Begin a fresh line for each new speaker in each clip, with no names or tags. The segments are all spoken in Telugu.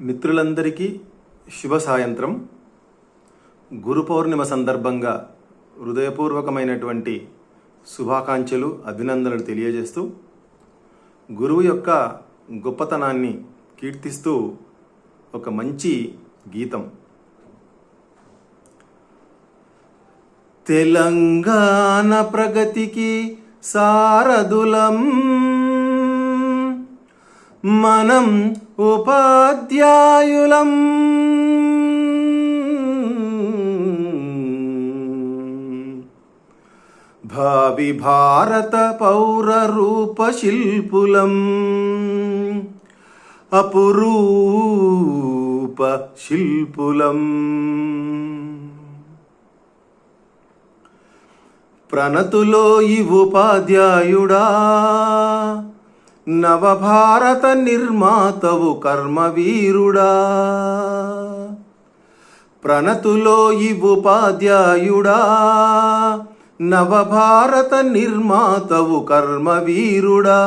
మిత్రులందరికీ శుభ సాయంత్రం గురు పౌర్ణిమ సందర్భంగా హృదయపూర్వకమైనటువంటి శుభాకాంక్షలు అభినందనలు తెలియజేస్తూ గురువు యొక్క గొప్పతనాన్ని కీర్తిస్తూ ఒక మంచి గీతం. తెలంగాణ ప్రగతికి సారథులం మనం ఉపాధ్యాయులం. భావి భారత పౌర రూప శిల్పులం. అపురూప శిల్పులం. ప్రణతులో ఈ ఉపాధ్యాయుడా. నవభారత నిర్మాతవు కర్మవీరుడా. ప్రణతులో ఈ ఉపాధ్యాయుడా. నవభారత నిర్మాతవు కర్మవీరుడా.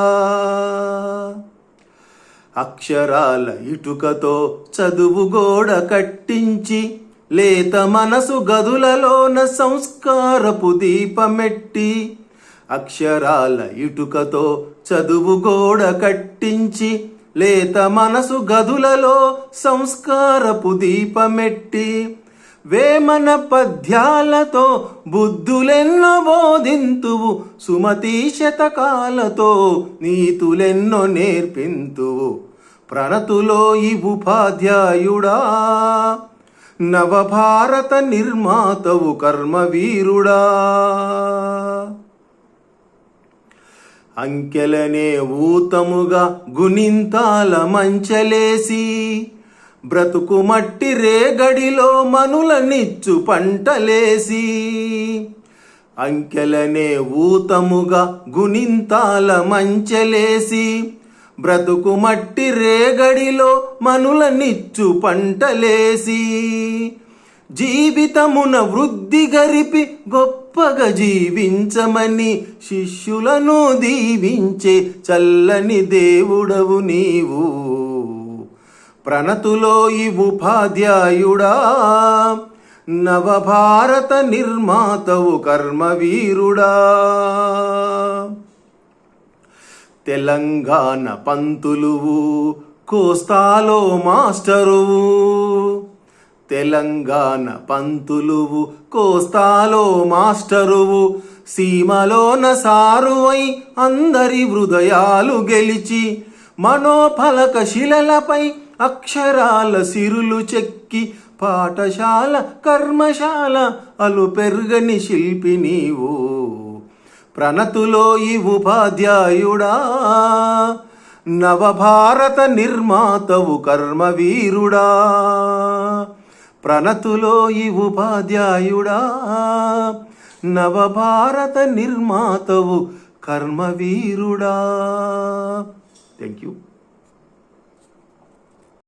అక్షరాల ఇటుకతో చదువు గోడ కట్టించి లేత మనసు గదులలోన సంస్కారపు దీపమెట్టి అక్షరాల ఇటుకతో చదువు గోడ కట్టించి లేత మనసు గదులలో సంస్కారపు దీపమెట్టి వేమన పద్యాలతో బుద్ధులెన్నో బోధింతువు సుమతి శతకాలతో నీతులెన్నో నేర్పింతువు. ప్రణతులో ఈ ఉపాధ్యాయుడా నవభారత నిర్మాతవు కర్మవీరుడా. అంకెలనే ఊతముగా గుణింతాల మంచలేసి బ్రతుకు మట్టి రేగడిలో మనులనిచ్చు పంటలేసి అంకెలనే ఊతముగా గుణింతాల మంచలేసి బ్రతుకు మట్టి రేగడిలో మనులనిచ్చు పంటలేసి జీవితమున వృద్ధి గరిపి గొప్పగా జీవించమని శిష్యులను దీవించే చల్లని దేవుడవు నీవు. ప్రణతులో ఈ ఉపాధ్యాయుడా నవభారత నిర్మాతవు కర్మవీరుడా. తెలంగాణ పంతులువు కోస్తాలో మాస్టరువు. తెలంగాణ పంతులువు కోస్తాలో మాస్టరువు సీమలోన సారువై అందరి హృదయాలు గెలిచి మనోఫలక శిలలపై అక్షరాల సిరులు చెక్కి పాఠశాల కర్మశాల అలు పెరుగని శిల్పి నీవు. ప్రణతులో ఈ ఉపాధ్యాయుడా నవభారత నిర్మాతవు కర్మవీరుడా. ప్రణతులో ఈ ఉపాధ్యాయుడా. నవభారత నిర్మాతవు కర్మవీరుడా. Thank you